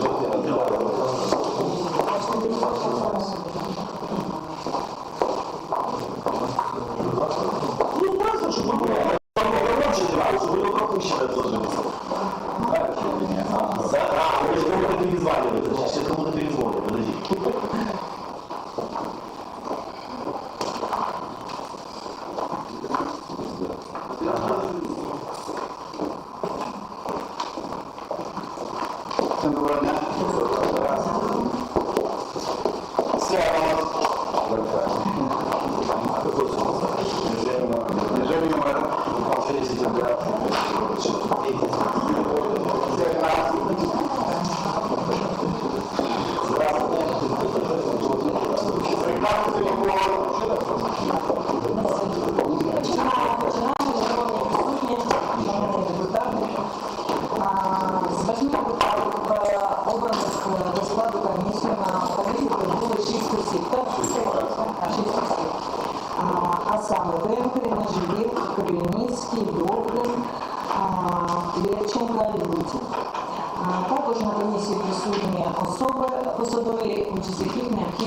করতে পারব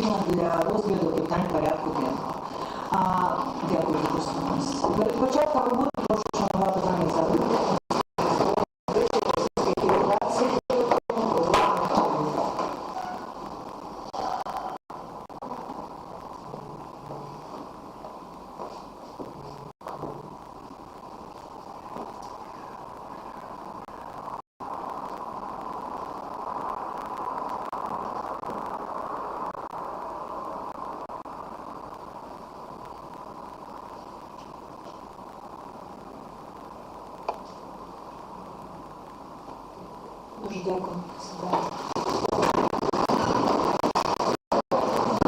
необхідна для розгляду питань порядку денного. Дякую за присутність. Перед роботи прошу шанувати організатори. Дуже дякую. Сідайте.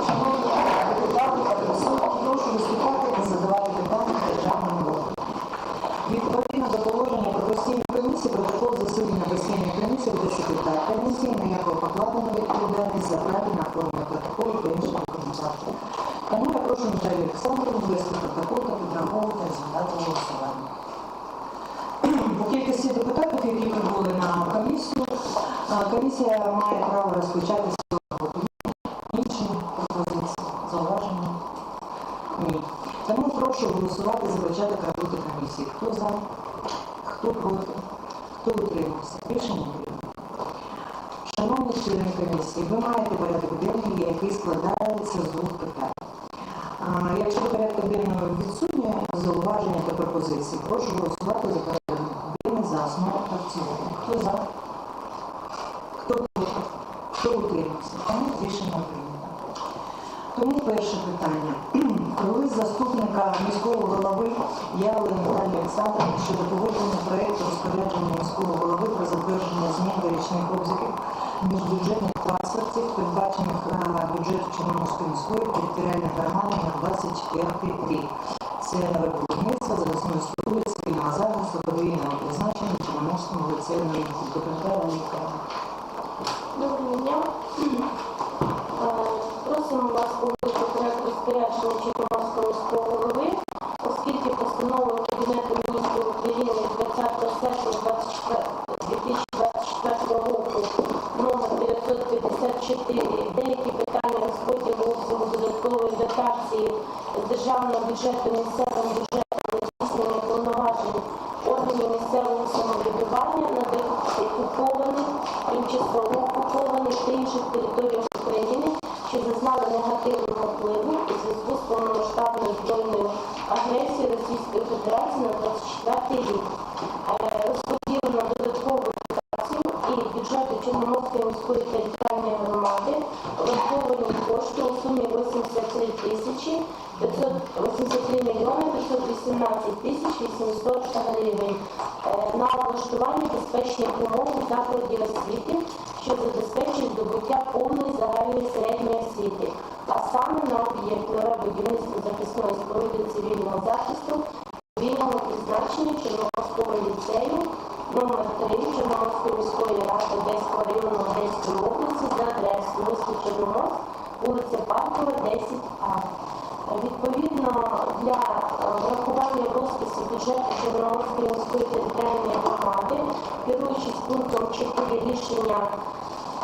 Шановні депутати та присутні, прошу виступати та задавати питання державному органу. Відповідно до положення про постійну комісію, протокол засідання постійної комісії буде секретар комісії, на якого покладено відповідальність за правильне оформлення протоколу та інших документацій. Тому я прошу Наталію Олександровну вести протокол та підраховувати результати голосування. По кількості депутатів, які прибули на комісію, а, комісія має право розпочати свою роботу. Інші пропозиції, зауваження? Ні. Тому прошу голосувати за початок роботи комісії. Хто за, хто проти, хто утримався. Рішення прийнято. Шановні члени комісії, ви маєте порядок денний, який складається з двох питань. Якщо порядок денного відсутнє зауваження та пропозиції, прошу голосувати за порядок денний за основу та в цілому. Хто за? Хто проти? Хто утримався? Тому рішення прийнято. Тому перше питання. Лист заступника міського голови Яли Наталії Олександровни щодо погодження проєкту розпорядження міського голови про затвердження річних обсягів міжбюджетних трансфертів, передбачених на бюджет Чорноморської територіальної громади на 24 рік. Це нове будівництво запасної структури спільного захисту подвійного призначення Чорноморському ліцею на Документальна. Доброго дня. Е, Просимо вас погодити проект розпорядження Чорноморського міського голови, 24. Е, Розподілено додаткову дотацію і бюджету Чорноморської міської територіальної громади враховані кошти у сумі 83 тисячі 583 мільйони 518 тисяч 800 гривень е, на облаштування безпечних умов у закладі освіти, що забезпечують здобуття повної загальної середньої освіти, а саме на об'єкт нове будівництво захисної споруди цивільного захисту цивільного призначення Чорноморського ліцею номер 3 Чорноморської міської ради Одеського району Одеської області за адресою місто Чорноморськ, вулиця Паркова, 10А. Відповідно для е, врахування розпису бюджету Чорноморської міської територіальної громади, керуючись пунктом 4 рішення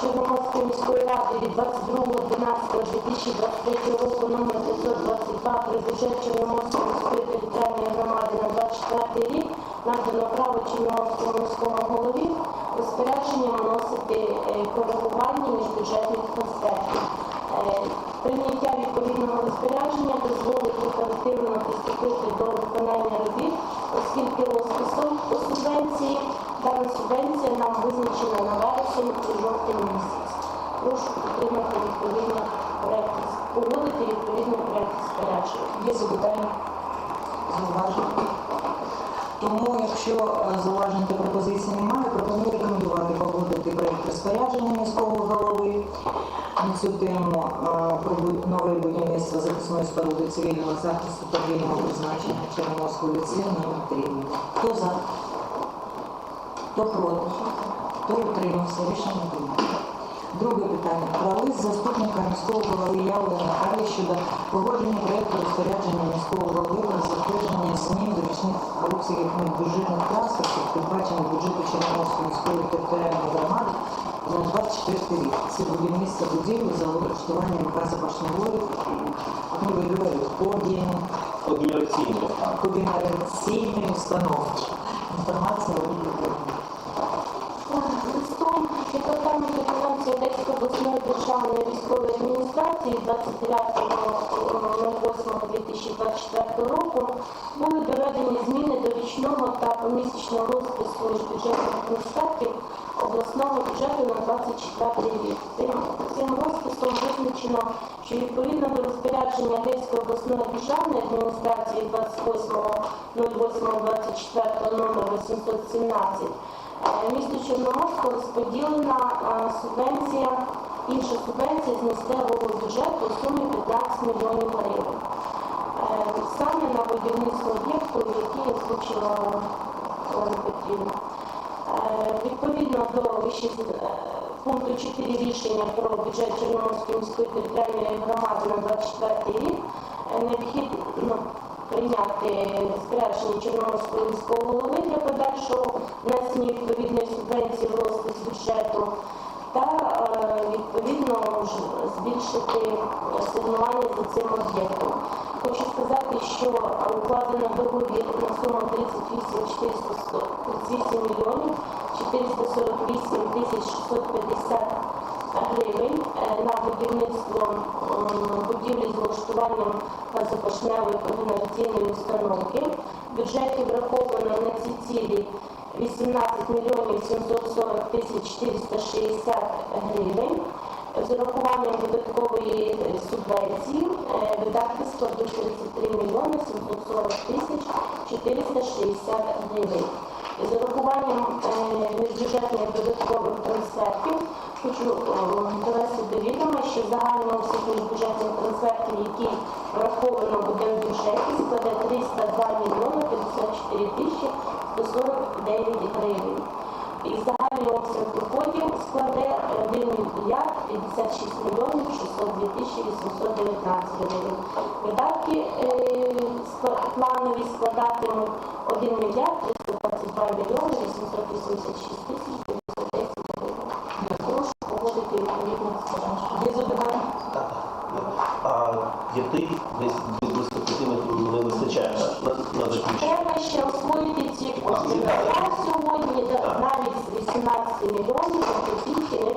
Чорноморської міської ради від 22.12.2023 року номер 522 про бюджет міської територіальної громади на 24 рік надано право Чорноморського міському голові розпорядження вносити е, коригування міжбюджетних трансфертів. Е, Прийняття відповідного розпорядження дозволить оперативно приступити до виконання робіт, оскільки розписом по субвенції дана субвенція нам визначена на вересень і жовтень місяць. Прошу підтримати відповідно проект зауважень. Є запитання? Зауваження? Тому, якщо е, зауважень та пропозицій немає, пропоную рекомендувати погодити проєкт розпорядження міського голови на цю тему е, про бу- нове будівництво захисної споруди цивільного захисту та вільного призначення Чорноморського ліцею номер 3. Хто за? Хто проти? Хто утримався? Рішення прийнято. Друге питання. Про лист заступника міського голови Яви Нахарі щодо погодження проєкту розпорядження міського голови про затвердження змін до річних обсягів бюджетних транспортів, передбачених бюджету Чорноморської міської територіальної громади на 24 рік. Це будівництво будівлі за облаштуванням газопашневої Комерційно. комунікаційної установки. Інформація у департаменту фінансів Одеської обласної державної військової адміністрації 29.08.2024 року були доведені зміни до річного та помісячного розпису бюджетних статків обласного бюджету на 24 рік. Цим, розписом визначено, що відповідно до розпорядження Одеської обласної державної адміністрації 28.08.24 номер 817 Е, Місту Чорноморську розподілена е, субвенція, інша субвенція з місцевого бюджету у сумі 15 мільйонів гривень. Е, Саме на будівництво об'єкту, який озвучила Олена Петрівна. Е, Відповідно до е, пункту 4 рішення про бюджет Чорноморської міської територіальної громади на 24 рік е, необхідно прийняти розпорядження Чорноморського міського голови для подальшого внесення відповідної субвенції в розпис бюджету та е, відповідно збільшити асигнування за цим об'єктом. Хочу сказати, що укладено договір на суму 38 400 38 мільйонів 448 тисяч 650 гривень е, на будівництво будівлі з влаштуванням газопошневої комунікаційної установки. В бюджеті враховано на ці цілі 18 мільйонів 740 тисяч 460 гривень. З урахуванням додаткової субвенції е, видатки складуть 33 мільйони 740 тисяч 460 гривень. З урахуванням е, міжбюджетних додаткових трансфертів хочу е, довести до відома, що загальний обсяг міжбюджетних трансфертів, які враховано буде в бюджеті, складе 302 мільйони 54 тисячі 149 гривень. І загальний обсяг доходів складе 1 мільярд 56 мільйонів 602 тисячі 819 гривень. Видатки е, планові складатимуть 1 мільярд 322 мільйони 886 тисяч 910 гривень. А десь п'яти метрів не вистачає на, заключення? Треба ще освоїти ці кошти. Сьогодні навіть 18 мільйонів призначили.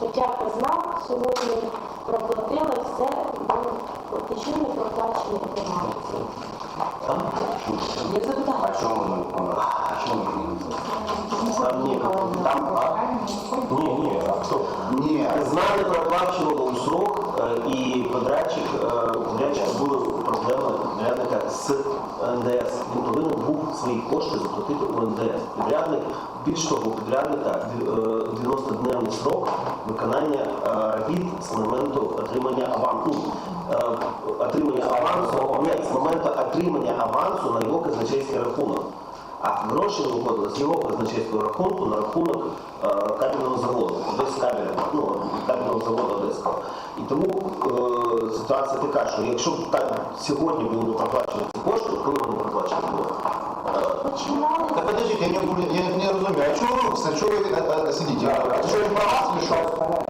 Хоча казна сьогодні проплатила все, ну, платежі не проплачені інформації. Там? Є запитання? А чому не виконали? А чому не? Там ні, там, а? Ні, ні, а що? Ні, Знали проплачували у срок, е, і подрядчик, е, у подрядчика були проблеми підрядника з НДС. Він повинен був свої кошти заплатити у НДС. Підрядник, більш того, у підрядника е, 90-дневний срок виконання е, робіт з моменту отримання авансу. Е, Отримання авансу, ні, з моменту отримання авансу на його казначейський рахунок. А гроші не виходили з його казначейського рахунку на рахунок е, кабельного заводу, Одеськабеля, ну, кабельного заводу Одеського. І тому е, ситуація така, що якщо б так сьогодні було б проплачені ці кошти, коли вони проплачені були? Е, Починали Так подождите, я не, я не, не разумею. А чего вы, а чего вы э, э, сидите? Это что, не про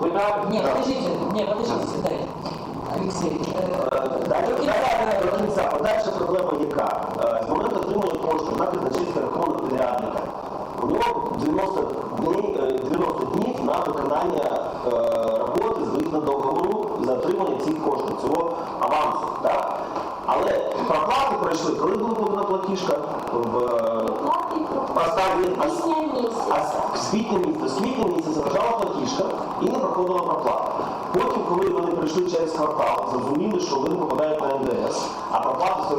Вы там? Нет, подождите, нет, подождите, Подальша проблема яка? Е, з моменту отримання коштів на казначейський рахунок підрядника. У нього 90 днів, 90 днів на виконання е, роботи згідно договору за отримання цих коштів, цього авансу. Так? Але проплати пройшли, коли була платіжка в е, останній з квітня місяця. З Потім, коли вони прийшли через квартал, зрозуміли, що вони попадають на НДС, а проплата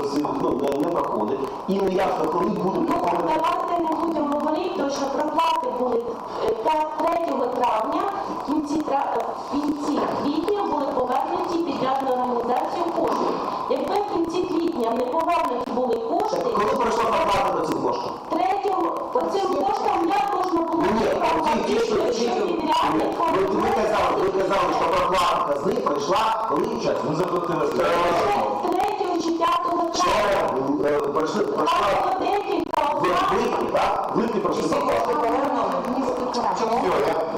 ну, не, не проходить. І не ясно, коли будуть Ну, проходити. давайте не будемо говорити, тому що проплати були е, 3 травня, в кінці, е, в кінці квітня були повернуті підрядною організацією кошти. Якби в кінці квітня не повернуті були кошти, Коли пройшла проплата на ці кошти? третьому оцим коштам як можна було Ну, ні, отримати, ті, ті, що якщо ті, що- підрядник ви, ви казали, ви казали, що проплата казни прийшла, коли час? Ви заплатили 3 чи 5 травня. Вчора е, пройшли, пройшла Або декілька в оплат. липні, так? В липні пройшли. Чому?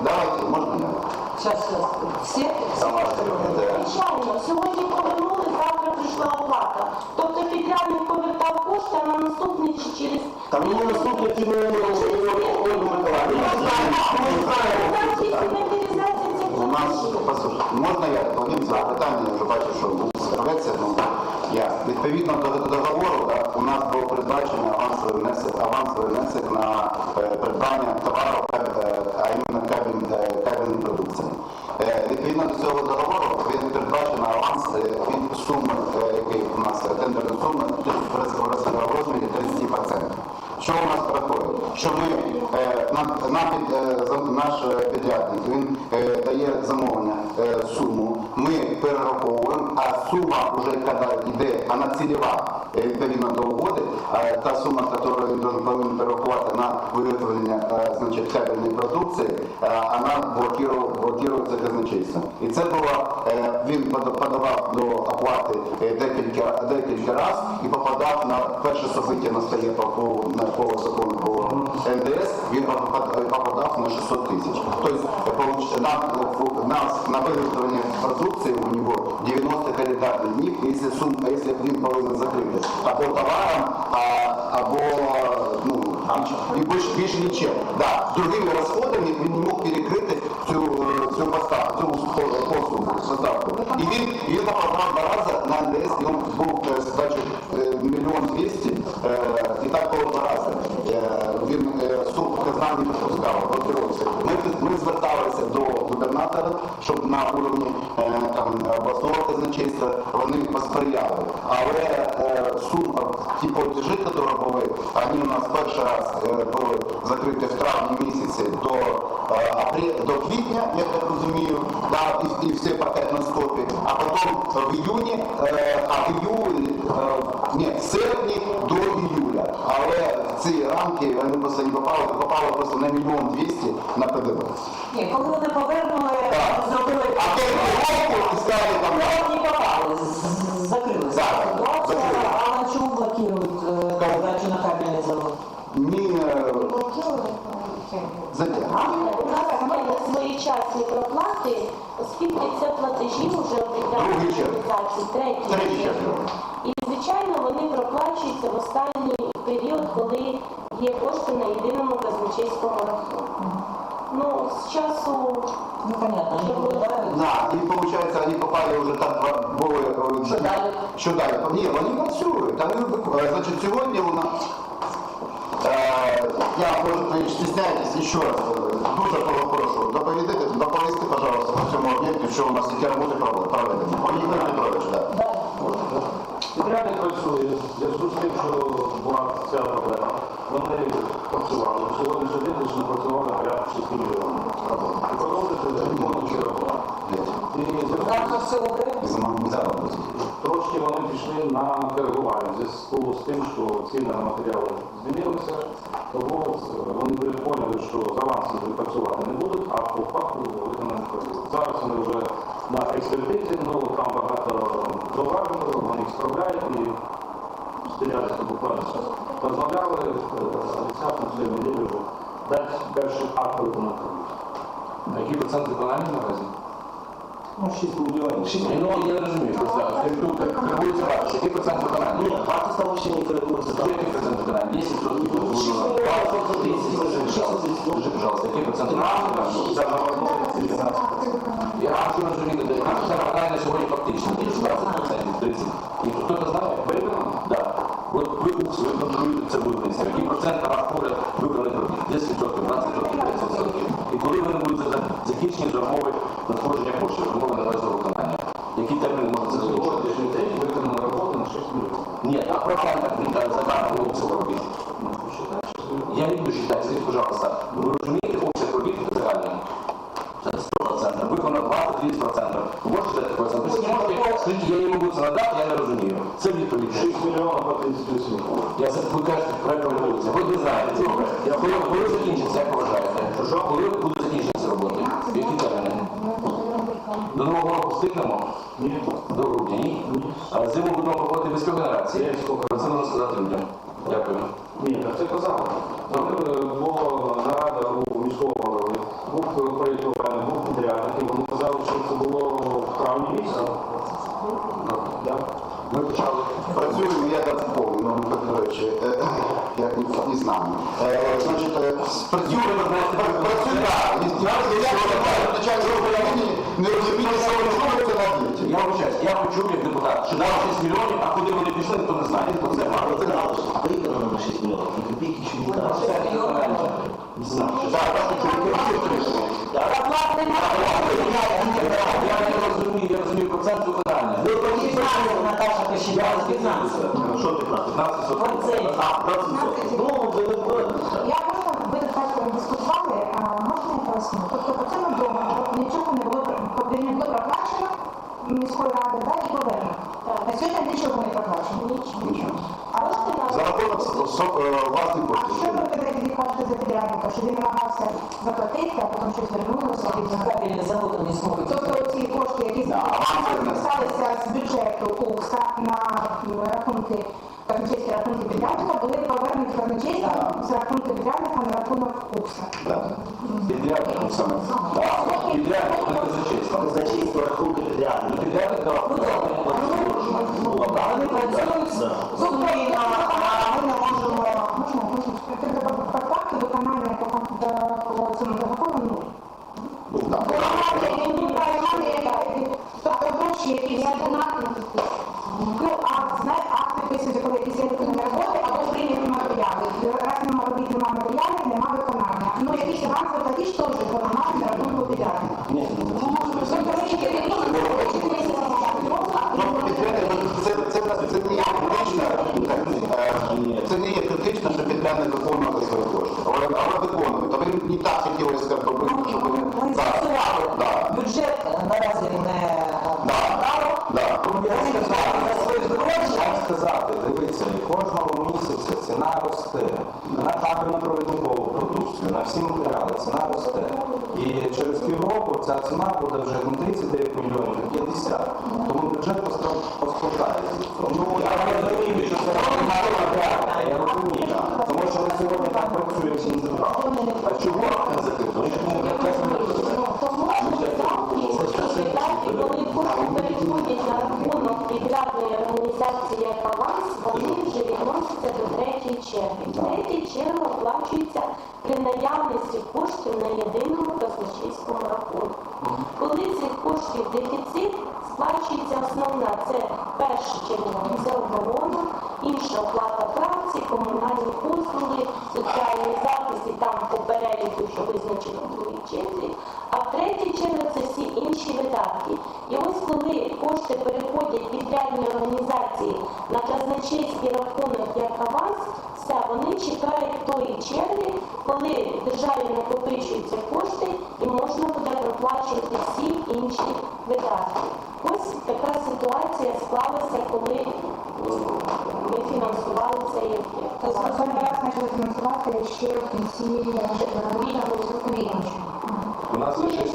Давайте, я? Всі? Звичайно, сьогодні повернули, завтра прийшла оплата. Тобто підрядник повертав кошти, а на наступний чи через Там мені. Ми не знаємо, ми не знаємо. У нас можна я доповім це питання, я вже бачу, що був справеться, ну, я. Відповідно до договору, так, у нас було передбачено авансовий внесок, авансовий внесок на е, придбання товару, е, а іменно кабін, е, кабінної продукції. Відповідно до цього договору, він передбачено аванс від суми, який у нас тендерної суми, в розмірі 30%. Що у нас проходить? Що ми, нам, нам під, наш е, підрядник, він е, дає замовлення е, суму, ми перераховуємо, а сума вже коли йде, вона цільова, е, відповідно до угоди, та сума, яку він повинен перерахувати на виготовлення е, значить, кабельної продукції, е, вона блокиру- блокується казначейством. І це було, е, він подавав до оплати е, декілька, декілька разів і попадав на перше собиття на стає по, по, закону по НДС, він попад- попадав на 600 тисяч. Тобто е, на, нас на виготовлення продукції у нього 90 календарних днів, якщо, сум, якщо він повинен закрити або товаром, а, або ну, і більше, більше нічим. Да. Другими розходами він не мог перекрити вони посприяли. Але е, сум, ті платежі, які були, вони у нас перший раз е, були закриті в травні місяці до, е, апрі- до квітня, я так розумію, да, і, і все 5 на стопі, а потім в іюні, е, а в іюлі, е, ні, в серпні до іюля. Але в ці рамки вони просто не попали, попали просто на мільйон двісті на ПДВ. Ні, коли вони повернули, зробили А то і сказали там, не попали, з- закрилися. Так, закрили. а на чому блокують е, передачу на кабельний завод? ні, е, затягнути. У нас є своєчасні проплати, оскільки це платежі вже Другий черг. організації, Третій третій черг. черг. І, звичайно, вони проплачуються в останній період, коли є кошти на єдиному казначейському рахунку. Ну, з часу Ну, понятно, они попадают. Да, і виходить, вони попали вже там два- були. е, Що далі? Що далі? Ні, вони працюють. Там, е, значить, сьогодні у нас е, я можу ви стісняєтесь ще раз. е, Дуже прошу. Доповідати, доповісти, пожалуйста, по цьому об'єкту, що у нас які роботи проведені. Олександр Петрович, так. Підрядник працює в зв'язку з тим, що була ця проблема. Вони працювали. Сьогоднішній день лише напрацювали порядку 6 мільйонів. І продовжити ремонт ще роботи. І в зв'язку Завтра все окремо. Із Мамзяна. Трошки вони пішли на коригування в зв'язку з тим, що ціни на матеріали змінилися. Тому вони поняли, що з авансом працювати не будуть, а по факту виконання працюють. Зараз вони вже на експертизі, ну там багато зауважень, вони їх справляють і стріляти буквально розмовляли, е, обіцяв на вже першу акт виконати. На який процент виконання наразі? Ну, 6 мільйонів. 6 ну, я не розумію. Крикується вартість. Який процент виконання? Ні, вартість того ще не крикується. Який процент виконання? 10 відсотків. 6 мільйонів. 6 мільйонів. Скажи, пожалуйста, який процент? Я хочу розуміти, де виконання сьогодні фактично. 10 тобто років, 20 років, 30 років. І коли вони будуть закінчені до мови надходження коштів, до мови належного виконання. Eu a coisa que o seguinte, брацука. Ну, не розуміти. Я вибачаюсь, я почув як депутат, що дав 6 мільйонів, а куди вони пішли, ніхто не знає. Ніхто це мало. Це мало, що приїхали на 6 мільйонів. І копійки чи не знаю. Не знаю. Так, так, так. Я не розумію, я розумію процент виконання. Ви помітили, Наташа, ти ще ну, я 15. Що 15? 15 сотень? А, 15 сотень. Я сну. Тобто по цьому дому нічого не було не було проплачено міської ради, да, і повернено. А сьогодні нічого не проплачено. Нічого. А розстріляли. За рахунок е, власних коштів. А що ви тоді кажете за підрядника, що він намагався заплатити, а потім Sağ. бюджет наразі не сказати, дивіться, кожного місяця ціна росте. На кабельну провідникову продукцію, на всі матеріали ціна росте. І через півроку ця ціна буде вже не 39 наявності коштів на єдиному казначейському рахунку. Коли цих коштів дефіцит, сплачується основна. причетність і наша країна. У нас є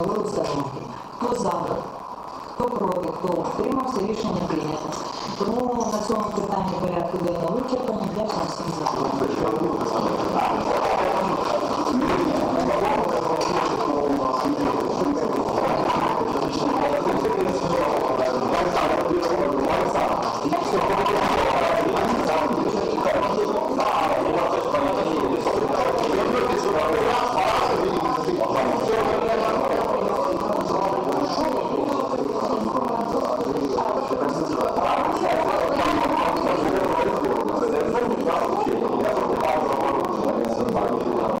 почали обстежувати. Хто за, хто проти, хто утримався, рішення прийнято. Тому на цьому питанні порядку денного вичерпання. Дякую всім за увагу.